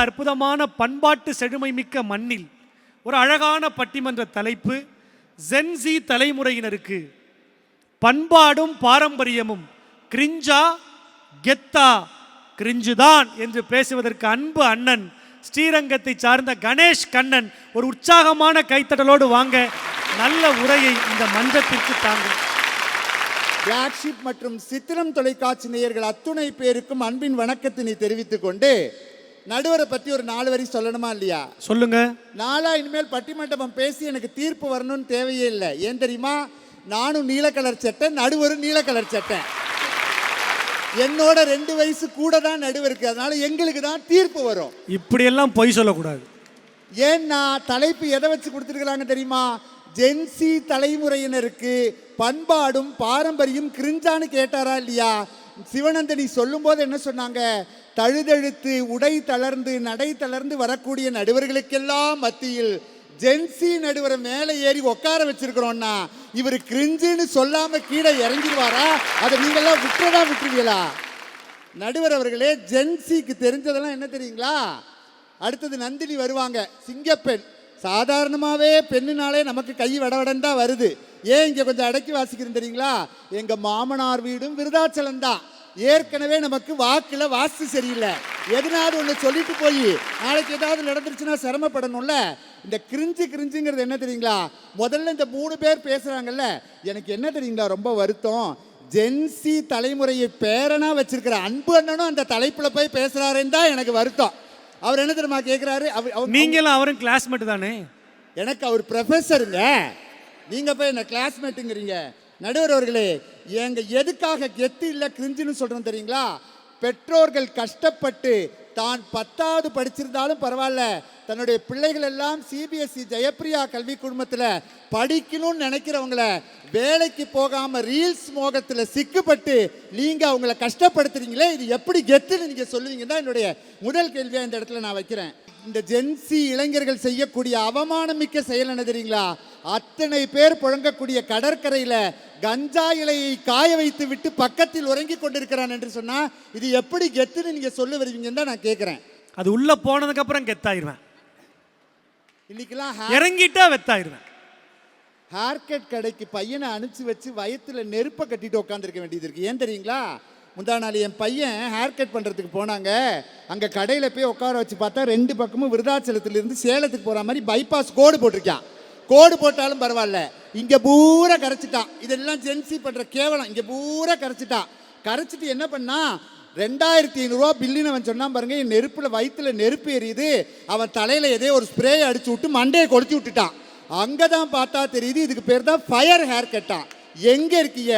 அற்புதமான பண்பாட்டு செழுமை மிக்க மண்ணில் ஒரு அழகான பட்டிமன்ற தலைப்பு ஜென்சி தலைமுறையினருக்கு. பண்பாடும் பாரம்பரியமும் கிரிஞ்சா கெத்தா கிரிஞ்சுதான் என்று பேசுவதற்கு அன்பு அண்ணன் ஸ்ரீரங்கத்தை சார்ந்த கணேஷ் கண்ணன் ஒரு உற்சாகமான கைத்தட்டலோடு வாங்க நல்ல உரையை இந்த மன்றத்திற்கு தாங்க. பிளாக்ஷிப் மற்றும் சித்திரம் தொலைக்காட்சி நேயர்கள் அத்துணை பேருக்கும் அன்பின் வணக்கத்தினை தெரிவித்துக் கொண்டு நடுவரை பத்தி ஒரு நாலு வரி சொல்லணுமா இல்லையா? சொல்லுங்க. நாளா இனிமேல் பட்டிமண்டபம் பேசி எனக்கு தீர்ப்பு வரணும்னு தேவையே இல்லை. ஏன் தெரியுமா? நானும் நீல கலர் சட்டை நடுவரும் நீல கலர் சட்டை என்னோட ரெண்டு வயசு கூட தான் நடுவருக்கு அதனால எங்களுக்கு தான் தீர்ப்பு வரும். இப்படியெல்லாம் பொய் சொல்லக்கூடாது. ஏன்னா தலைப்பு எதை வச்சு கொடுத்துருக்குறாங்க தெரியுமா? ஜென்சி தலைமுறையினருக்கு பண்பாடும் பாரம்பரியம் கிரிஞ்சான்னு கேட்டாரா இல்லையா? சிவனந்தனி சொல்லும்போது என்ன சொன்னாங்க? தழுதழுத்து உடை தளர்ந்து நடை தளர்ந்து வரக்கூடிய நடுவர்களுக்கெல்லாம் மத்தியில் ஜென்சி நடுவரை மேலே ஏறி உட்கார வச்சிருக்கிறோம்னா இவர் கிரிஞ்சுன்னு சொல்லாம கீழே இறங்கிடுவாரா? அதை நீங்களாம் விட்டுறதா விட்டுருவீங்களா? நடுவர் அவர்களே ஜென்சிக்கு தெரிஞ்சதெல்லாம் என்ன தெரியுங்களா? அடுத்தது நந்தினி வருவாங்க சிங்கப்பெண். சாதாரணமாகவே பெண்ணுனாலே நமக்கு கை வடவடன் தான் வருது. ஏன் இங்கே கொஞ்சம் அடக்கி வாசிக்கிறேன் தெரியுங்களா? எங்கள் மாமனார் வீடும் விருதாச்சலம் தான் ஏற்கனவே நமக்கு வாக்கில் வாஸ்து சரியில்லை. எதனாவது ஒன்று சொல்லிட்டு போய் நாளைக்கு ஏதாவது நடந்துருச்சுன்னா சிரமப்படணும்ல? இந்த கிரிஞ்சு கிரிஞ்சுங்கிறது என்ன தெரியுங்களா? முதல்ல இந்த மூணு பேர் பேசுகிறாங்கல்ல எனக்கு என்ன தெரியுங்களா ரொம்ப வருத்தம்? ஜென்சி தலைமுறையை பேரனா வச்சிருக்கிற அன்பு அண்ணனும் அந்த தலைப்புல போய் பேசுறாருன்னு தான் எனக்கு வருத்தம். அவர் என்ன தெரியுமா கேட்குறாரு அவர் நீங்களும் அவரும் கிளாஸ்மேட் தானே? எனக்கு அவர் ப்ரொஃபஸருங்க நீங்க போய் என்ன கிளாஸ்மேட்டுங்கிறீங்க நடுவர் அவர்களே எங்க எதுக்காக கெத்து இல்லை கிரிஞ்சுன்னு சொல்றோம் தெரியுங்களா? பெற்றோர்கள் கஷ்டப்பட்டு தான் பத்தாவது படிச்சிருந்தாலும் பரவாயில்ல. தன்னுடைய பிள்ளைகள் எல்லாம் சிபிஎஸ்சி ஜெயப்பிரியா கல்வி குடும்பத்தில் படிக்கணும்னு நினைக்கிறவங்கள வேலைக்கு போகாம ரீல்ஸ் மோகத்தில் சிக்குப்பட்டு நீங்க அவங்கள கஷ்டப்படுத்துறீங்களே இது எப்படி கெத்துன்னு நீங்க சொல்லுவீங்க தான் என்னுடைய முதல் கேள்வியா இந்த இடத்துல நான் வைக்கிறேன். இந்த ஜென்சி இளைஞர்கள் செய்யக்கூடிய அவமானமிக்க செயல் என்ன தெரியுங்களா? அத்தனை பேர் புழங்கக்கூடிய கடற்கரையில கஞ்சா இலையை காய வைத்து விட்டு பக்கத்தில் உறங்கி கொண்டிருக்கிறான் என்று சொன்னா இது எப்படி கெத்துன்னு நீங்க சொல்ல வருவீங்கன்னு தான் நான் கேட்கிறேன் அது உள்ள போனதுக்கு அப்புறம் கெத்தாயிருவேன். இன்னைக்கெல்லாம் இறங்கிட்டா வெத்தாயிருவேன். ஹேர் கட் கடைக்கு பையனை அனுப்பிச்சு வச்சு வயத்துல நெருப்பை கட்டிட்டு உட்காந்துருக்க வேண்டியது இருக்கு. ஏன் தெரியுங்களா? முந்தா நாள் என் பையன் ஹேர் கட் பண்ணுறதுக்கு போனாங்க. அங்கே கடையில் போய் உட்கார வச்சு பார்த்தா ரெண்டு பக்கமும் விருதாச்சலத்திலிருந்து சேலத்துக்கு போகிற மாதிரி பைபாஸ் கோடு போட்டிருக்கான். கோடு போட்டாலும் பரவாயில்ல. இங்கே பூரா கரைச்சிட்டான். இதெல்லாம் ஜென்சி பண்ணுற கேவலம். இங்கே பூரா கரைச்சிட்டான். கரைச்சிட்டு என்ன பண்ணா? ரெண்டாயிரத்தி ஐநூறுரூவா பில்லுன்னு அவன் சொன்னான் பாருங்க. என் நெருப்பில் வயிற்றுல நெருப்பு எரியுது. அவன் தலையில் எதே ஒரு ஸ்ப்ரே அடிச்சு விட்டு மண்டையை கொளுத்தி விட்டுட்டான். அங்கே தான் பார்த்தா தெரியுது. இதுக்கு பேர் தான் ஃபயர் ஹேர் கட்டா எங்கே இருக்கீங்க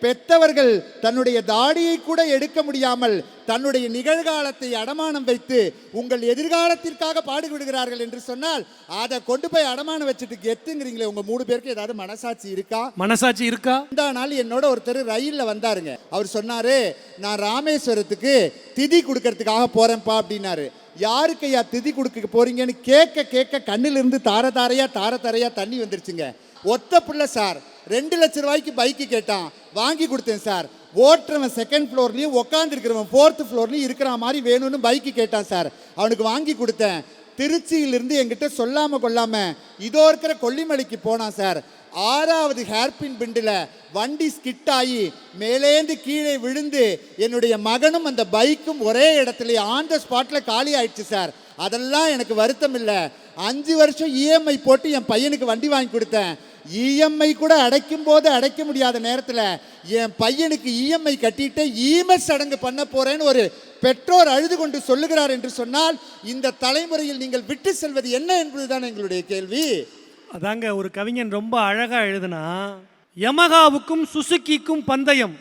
பெத்தவர்கள் தன்னுடைய தாடியை கூட எடுக்க முடியாமல் தன்னுடைய நிகழ்காலத்தை அடமானம் வைத்து உங்கள் எதிர்காலத்திற்காக பாடுபடுகிறார்கள் என்று சொன்னால் அதை கொண்டு போய் அடமானம் வச்சுட்டு கெத்துங்கிறீங்களே உங்க மூணு பேருக்கு ஏதாவது மனசாட்சி இருக்கா? மனசாட்சி இருக்கா? இந்த நாள் என்னோட ஒருத்தர் ரயிலில் வந்தாருங்க. அவர் சொன்னாரு நான் ராமேஸ்வரத்துக்கு திதி கொடுக்கறதுக்காக போறேன்ப்பா அப்படின்னாரு. யாருக்கு ஐயா திதி கொடுக்க போறீங்கன்னு கேட்க கேட்க கண்ணிலிருந்து தார தாரையா தார தாரையா தண்ணி வந்துருச்சுங்க. ஒத்த பிள்ளை சார் ரெண்டு லட்ச ரூபாய்க்கு பைக்கு கேட்டான். வாங்கி கொடுத்தேன் சார் ஓட்டுறவன் செகண்ட் ஃப்ளோர்லையும் உட்காந்துருக்கிறவன் ஃபோர்த்து ஃப்ளோர்லையும் இருக்கிற மாதிரி வேணும்னு பைக்கு கேட்டான் சார் அவனுக்கு வாங்கி கொடுத்தேன். திருச்சியிலிருந்து என்கிட்ட சொல்லாமல் கொள்ளாமல் இதோ இருக்கிற கொல்லிமலைக்கு போனான் சார் ஆறாவது ஹேர்பின் பிண்டில் வண்டி ஸ்கிட் ஆகி மேலேந்து கீழே விழுந்து என்னுடைய மகனும் அந்த பைக்கும் ஒரே இடத்துல ஆன் த ஸ்பாட்டில் காலி ஆயிடுச்சு சார் அதெல்லாம் எனக்கு வருத்தம் இல்லை. அஞ்சு வருஷம் இஎம்ஐ போட்டு என் பையனுக்கு வண்டி வாங்கி கொடுத்தேன். இஎம்ஐ கூட அடைக்கும் போது அடைக்க முடியாத நேரத்தில் என் பையனுக்கு இஎம்ஐ கட்டிட்டு இஎம்எஸ் சடங்கு பண்ண போறேன்னு ஒரு பெற்றோர் அழுது கொண்டு சொல்லுகிறார் என்று சொன்னால் இந்த தலைமுறையில் நீங்கள் விட்டு செல்வது என்ன என்பதுதான் எங்களுடைய கேள்வி. அதாங்க ஒரு கவிஞன் ரொம்ப அழகா எழுதுனா யமகாவுக்கும் சுசுக்கிக்கும் பந்தயம்.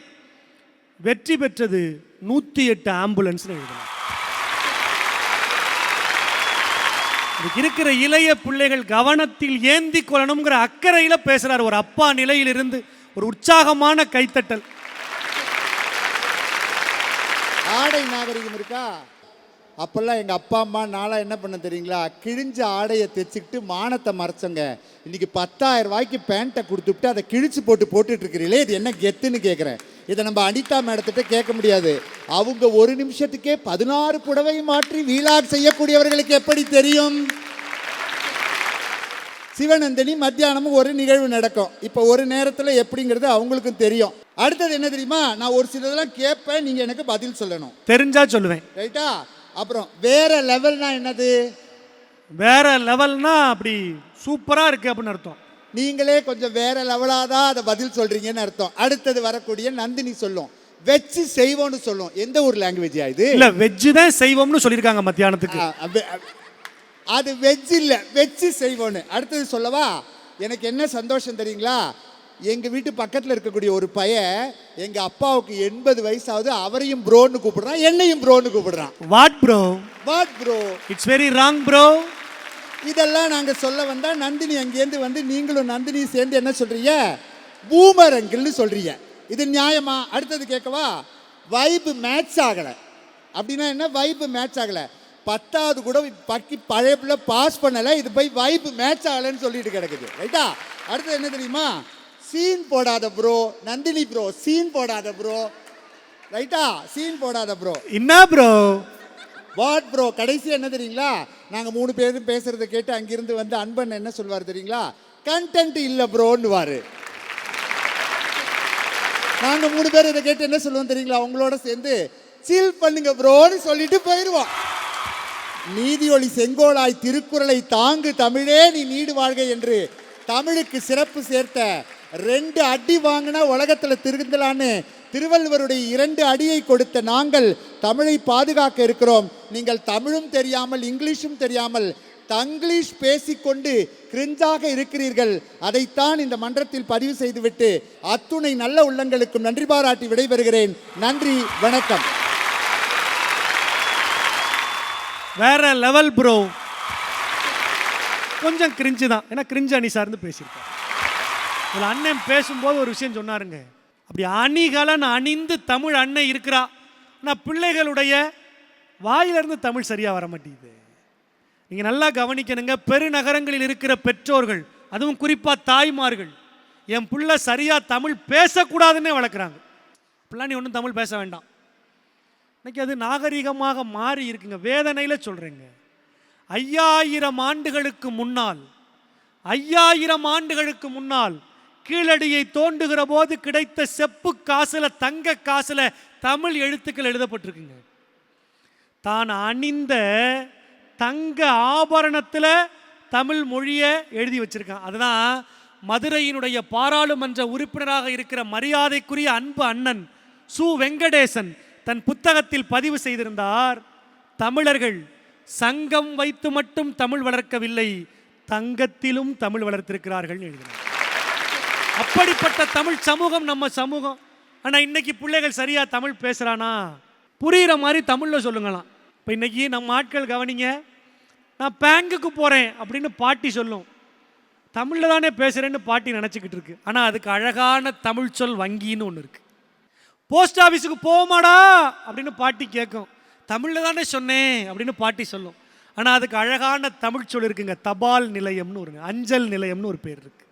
வெற்றி பெற்றது நூத்தி எட்டு ஆம்புலன்ஸ்னு எழுதினார் இருக்கிற இளைய பிள்ளைகள் கவனத்தில் ஏந்தி கொள்ளணுங்கிற அக்கறையில் பேசுகிறார் ஒரு அப்பா நிலையிலிருந்து ஒரு உற்சாகமான கைத்தட்டல். ஆடை நாகரிகம் இருக்கா? அப்போல்லாம் எங்கள் அப்பா அம்மா நாளாக என்ன பண்ண தெரியுங்களா? கிழிஞ்ச ஆடையை தைச்சிக்கிட்டு மானத்தை மறைச்சங்க. இன்றைக்கி பத்தாயிரம் ரூபாய்க்கு பேண்ட்டை கொடுத்துட்டு அதை கிழிச்சு போட்டு போட்டுட்ருக்கிறீங்களே இது என்ன கெத்துன்னு கேட்குறேன் இதை நம்ம அனிதா மேடத்திட்ட கேட்க முடியாது. அவங்க ஒரு நிமிஷத்துக்கே பதினாறு புடவை மாற்றி வீலாக் செய்யக்கூடியவர்களுக்கு எப்படி தெரியும்? சிவநந்தினி மத்தியானமும் ஒரு நிகழ்வு நடக்கும். இப்போ ஒரு நேரத்தில் எப்படிங்கிறது அவங்களுக்கும் தெரியும். அடுத்தது என்ன தெரியுமா? நான் ஒரு சிலதெல்லாம் கேட்பேன் நீங்கள் எனக்கு பதில் சொல்லணும். தெரிஞ்சா சொல்லுவேன். ரைட்டா அப்புறம் வேற லெவல்னா என்னது? வேற லெவல்னா அப்படி சூப்பரா இருக்கு அப்படின்னு அர்த்தம். நீங்களே கொஞ்சம் வேற லெவலாக தான் அதை பதில் சொல்றீங்கன்னு அர்த்தம். அடுத்தது வரக்கூடிய நந்தினி சொல்லும். வச்சு செய்வோம்னு சொல்லும். எந்த ஒரு லாங்குவேஜா இது? இல்ல வெஜ்ஜு தான் செய்வோம்னு சொல்லியிருக்காங்க மத்தியானத்துக்கு. அது வெஜ் இல்லை வச்சு செய்வோன்னு அடுத்தது சொல்லவா? எனக்கு என்ன சந்தோஷம் தெரியுங்களா? எங்கள் வீட்டு பக்கத்தில் இருக்கக்கூடிய ஒரு பையன் எங்கள் அப்பாவுக்கு எண்பது வயசாகுது அவரையும் ப்ரோன்னு கூப்பிடுறான் என்னையும் ப்ரோன்னு கூப்பிடுறான். What bro what bro it's very wrong bro இதெல்லாம் நாங்கள் சொல்ல வந்தால் நந்தினி அங்கேருந்து வந்து நீங்களும் நந்தினியும் சேர்ந்து என்ன சொல்கிறீங்க பூமர் அங்கிள்னு சொல்கிறீங்க இது நியாயமா? அடுத்தது கேட்கவா? வைப்பு மேட்ச் ஆகலை. அப்படின்னா என்ன? வைப்பு மேட்ச் ஆகலை. பத்தாவது கூட பக்கி பழைய பிள்ளை பாஸ் பண்ணலை. இது போய் வைப்பு மேட்ச் ஆகலைன்னு சொல்லிட்டு கிடக்குது. ரைட்டா அடுத்தது என்ன தெரியுமா? சீன் போடாத ப்ரோ நந்தினி ப்ரோ சீன் போடாத ப்ரோ ரைட்டா சீன் போடாத ப்ரோ என்ன ப்ரோ வாட் ப்ரோ கடைசி என்ன தெரியுங்களா? நாங்கள் மூணு பேரும் பேசுறதை கேட்டு அங்கிருந்து வந்து அன்பன் என்ன சொல்வார் தெரியுங்களா? கண்டென்ட் இல்லை ப்ரோன்னுவாரு நாங்கள் மூணு பேர் இதை கேட்டு என்ன சொல்லுவோம் தெரியுங்களா? உங்களோட சேர்ந்து சீல் பண்ணுங்க ப்ரோன்னு சொல்லிட்டு போயிடுவோம் நீதியொளி செங்கோலாய் திருக்குறளை தாங்கு தமிழே நீ நீடு வாழ்க என்று தமிழுக்கு சிறப்பு சேர்த்த ரெண்டு அடி வாங்கினா உலகத்தில் திருந்தலான்னு திருவள்ளுவருடைய இரண்டு அடியை கொடுத்த நாங்கள் தமிழை பாதுகாக்க இருக்கிறோம். நீங்கள் தமிழும் தெரியாமல் இங்கிலீஷும் தெரியாமல் தங்கிலீஷ் பேசிக்கொண்டு கிரிஞ்சாக இருக்கிறீர்கள். அதைத்தான் இந்த மன்றத்தில் பதிவு செய்துவிட்டு அத்துணை நல்ல உள்ளங்களுக்கும் நன்றி பாராட்டி விடைபெறுகிறேன். நன்றி வணக்கம். வேற லெவல் ப்ரோ கொஞ்சம் கிரிஞ்சு தான் ஏன்னா கிரிஞ்சு அணி சார்ந்து பேசியிருக்கேன் இதில் அண்ணன் பேசும்போது ஒரு விஷயம் சொன்னாருங்க. அப்படி அணிகலன் அணிந்து தமிழ் அன்னை இருக்கிறா. ஆனால் பிள்ளைகளுடைய வாயிலிருந்து தமிழ் சரியாக வர மாட்டேங்குது. நீங்கள் நல்லா கவனிக்கணுங்க. பெருநகரங்களில் இருக்கிற பெற்றோர்கள் அதுவும் குறிப்பாக தாய்மார்கள் என் பிள்ளை சரியாக தமிழ் பேசக்கூடாதுன்னே வளர்க்குறாங்க. பிள்ளை நீ ஒன்றும் தமிழ் பேச வேண்டாம். இன்னைக்கு அது நாகரிகமாக மாறி இருக்குங்க. வேதனையில் சொல்கிறேங்க ஐயாயிரம் ஆண்டுகளுக்கு முன்னால் ஐயாயிரம் ஆண்டுகளுக்கு முன்னால் கீழடியை தோண்டுகிற போது கிடைத்த செப்பு காசுல தங்க காசுல தமிழ் எழுத்துக்கள் எழுதப்பட்டிருக்குங்க. தான் அணிந்த தங்க ஆபரணத்தில் தமிழ் மொழியை எழுதி வச்சிருக்கான். அதுதான் மதுரையினுடைய பாராளுமன்ற உறுப்பினராக இருக்கிற மரியாதைக்குரிய அன்பு அண்ணன் சு. வெங்கடேசன் தன் புத்தகத்தில் பதிவு செய்திருந்தார் தமிழர்கள் சங்கம் வைத்து மட்டும் தமிழ் வளர்க்கவில்லை தங்கத்திலும் தமிழ் வளர்த்திருக்கிறார்கள் எழுதினார். அப்படிப்பட்ட தமிழ் சமூகம் நம்ம சமூகம். ஆனால் இன்னைக்கு பிள்ளைகள் சரியாக தமிழ் பேசுகிறானா புரிகிற மாதிரி தமிழில் சொல்லுங்களாம். இப்போ இன்னைக்கு நம்ம ஆட்கள் கவனிங்க நான் பேங்குக்கு போகிறேன் அப்படின்னு பாட்டி சொல்லும். தமிழில் தானே பேசுகிறேன்னு பாட்டி நினச்சிக்கிட்டு இருக்கு. ஆனால் அதுக்கு அழகான தமிழ் சொல் வங்கின்னு ஒன்று இருக்குது போஸ்ட் ஆஃபீஸுக்கு போமாடா அப்படின்னு பாட்டி கேட்கும் தமிழில் தானே சொன்னேன் அப்படின்னு பாட்டி சொல்லும். ஆனால் அதுக்கு அழகான தமிழ் சொல் இருக்குங்க தபால் நிலையம்னு ஒரு அஞ்சல் நிலையம்னு ஒரு பேர் இருக்குது